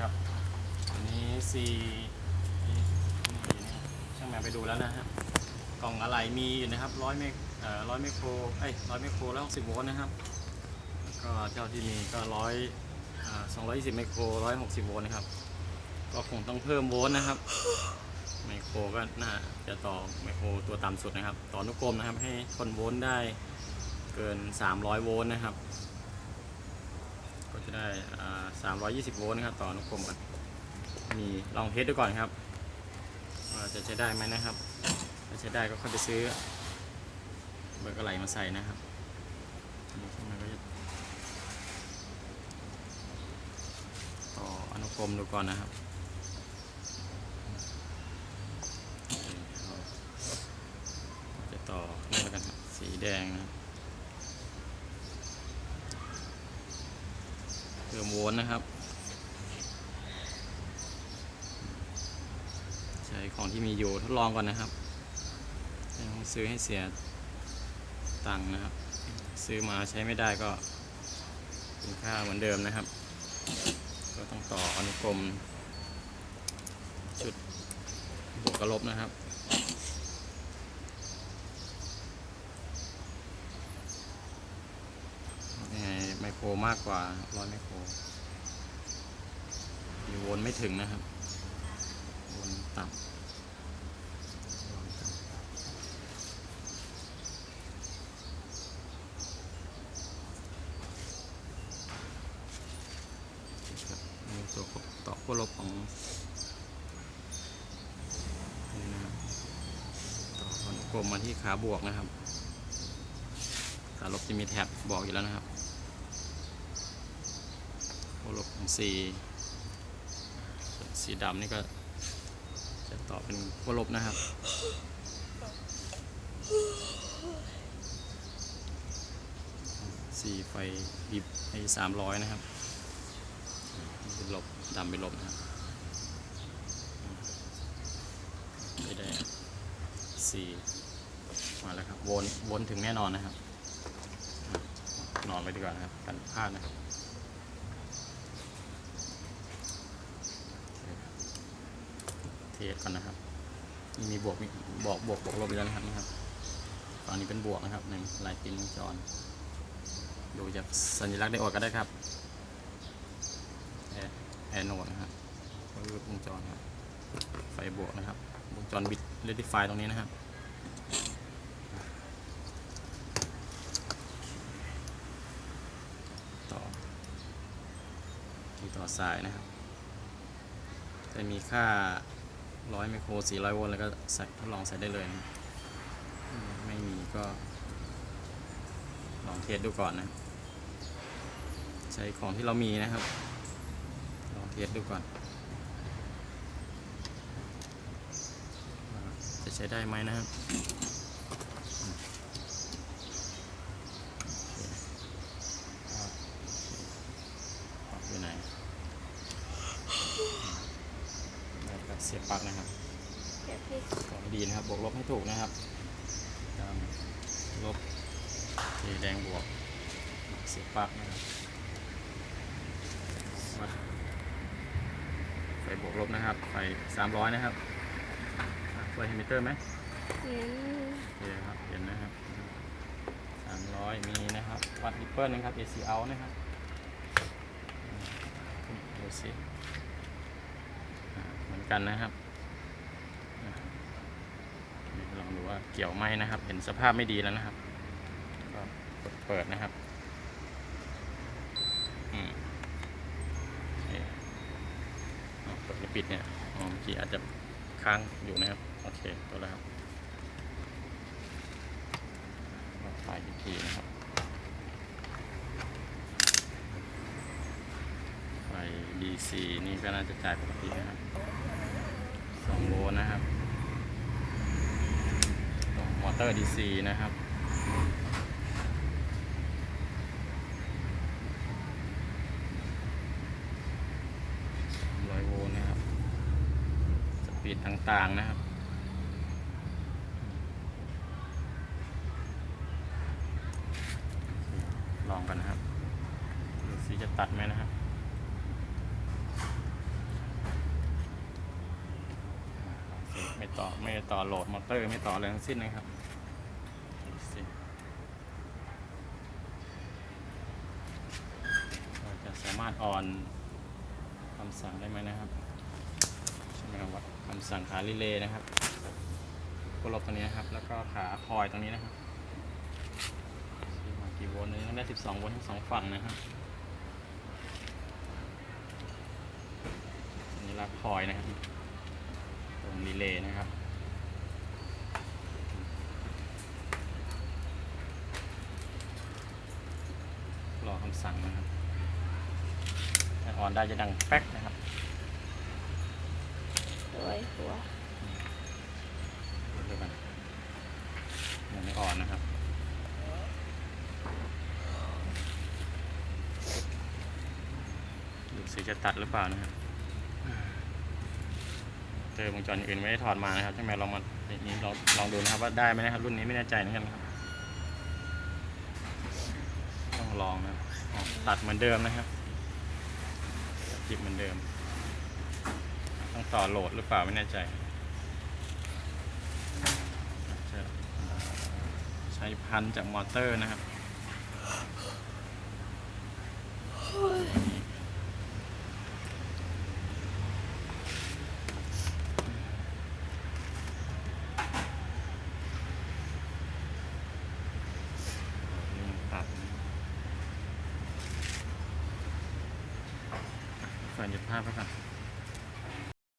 ครับ อันนี้สี่นี่ช่างแมวไปดูแล้วนะฮะ กล่องอะไรมีอยู่นะครับร้อยเมกร้อยไมโครเอ้ยร้อยไมโครแล้วสิบโวลต์นะครับแล้วก็เจ้าที่มีก็ร้อยสองร้อยยี่สิบไมโครร้อยหกสิบโวลต์นะครับ ก็คงต้องเพิ่มโวลต์นะครับ ไมโครก็น่าจะต่อไมโครตัวต่ำสุดนะครับ ต่อนุกรมนะครับให้ทนโวลต์ได้เกิน 300 โวลต์นะครับ จะได้อ่า320โวลต์นะครับ ต่อนุกรมก่อนมีลองเทสดูก่อนครับว่าจะใช้ได้ไหมนะครับ ถ้าใช้ได้ก็ค่อยไปซื้อเบอร์กระไหลมาใส่นะครับต่ออนุกรมดูก่อนนะครับจะต่อนี่แล้วกันครับสีแดงนะครับ เพิ่มโวลต์นะครับ ใช้ของที่มีอยู่ทดลองก่อนนะครับไม่ต้องซื้อให้เสียตังค์นะครับ ซื้อมาใช้ไม่ได้ก็คุณค่าเหมือนเดิมนะครับ ก็ต้องต่ออนุกรมชุดบวกกับลบนะครับยังไงไมโครมากกว่าร้อยไมโคร มีวลต์ไม่ถึงนะครับวลต์ต่ำต่อคบนี่ตัวต่อขั้วลบของนี่นะครับต่ออนุกรมมาที่ขาบวกนะครับขาลบจะมีแท็บบอกอยู่แล้วนะครับโอลบของสี สีดำนี่ก็จะต่อเป็นโคลบนะครับ สีไฟบิบให้สามร้อยนะครับ เป็นลบดำเป็นลบนะครับไม่ได้สีมาแล้วครับวนวนถึงแน่นอนนะครับ นอนไปดีกว่านะครับกันพลาดนะครับโอเคเทสก่อนนะครับนี่มีบวกมีบอกบวกบวกลบไปแล้วนะครับนะครับฝั่งนี้เป็นบวกนะครับในลายปินวงจร ดูจากสัญลักษณ์ได้ออกก็ได้ครับแอร์แอร์โนดนะครับวงจรครับไฟบวกนะครับวงจรบิดเลติฟายตรงนี้นะครับต่อที่ต่อสายนะครับ จะมีค่า ร้อยไมโคร400โวลต์แล้วก็ใส่ทดลองใส่ได้เลยนะไม่มีก็ ลองเทสดูก่อนนะ ใช้ของที่เรามีนะครับ ลองเทสดูก่อนจะใช้ได้ไหมนะครับ ปลั๊กอยู่ไหนได้ครับเสียบ ปลั๊กนะครับเดี๋ยวพี่ก่อนให้ดีนะครับ บวกลบให้ถูกนะครับดำลบสีแดงบวกเสียบปลั๊กนะครับวัดไฟบวกลบนะครับ ไฟ300นะครับอะเปิดเฮมิเตอร์ไหมเห็นโอเคครับ เห็นนะครับ300มีนะครับ วัดริปเปิลนะครับ AC out นะครับอืมดูสิอ่าเหมือน กันนะครับลองดูว่าเกี่ยวไหมนะครับ เห็นสภาพไม่ดีแล้วนะครับก็กดเปิดนะครับอืมเอ๊ะอ๋อกดปิดเนี่ยอ๋อเมื่อกี้อาจจะค้างอยู่นะครับ โอเคตัวแล้วครับไฟอีกทีนะครับไฟ DC นี่ก็น่าจะจ่ายปกตินะครับ 2โวลต์นะครับมอเตอร์ DC นะครับร้อยโวลต์นะครับ สปีดต่างๆนะครับลองกันนะครับดูสิจะตัดไหมนะครับ ต่อไม่ได้ต่อโหลดมอเตอร์ไม่ต่ออะไรทั้งสิ้นนะครับเราจะสามารถออนคำสั่งได้ไหมนะครับใช่ไหมครับว่าคำสั่งขารีเลย์นะครับกดลบตรงนี้นะครับ แล้วก็ขาคอยตรงนี้นะครับสี่มากี่โวลต์เลยได้ 12 โวลต์ทั้งสองฝั่งนะครับสัญลักคอยนะครับ งรีเลย์นะครับ รอคำสั่งนะครับถ้าออนได้จะดังแป๊กนะครับสวยหัวเดี๋ยวกันยังไม่ออนนะครับดูสิจะตัดหรือเปล่านะครับ เจอวงจรอื่นไม่ได้ถอดมานะครับใช่ไหมลองมานี้ลองลองดูนะครับว่าได้ไหมนะครับ รุ่นนี้ไม่แน่ใจเหมือนกันครับต้องลองนะครับตัดเหมือนเดิมนะครับจิบเหมือนเดิม ต้องต่อโหลดหรือเปล่าไม่แน่ใจใช้พันจากมอเตอร์นะครับนี่ตัด เฟิร์นหยุดภาพไปก่อน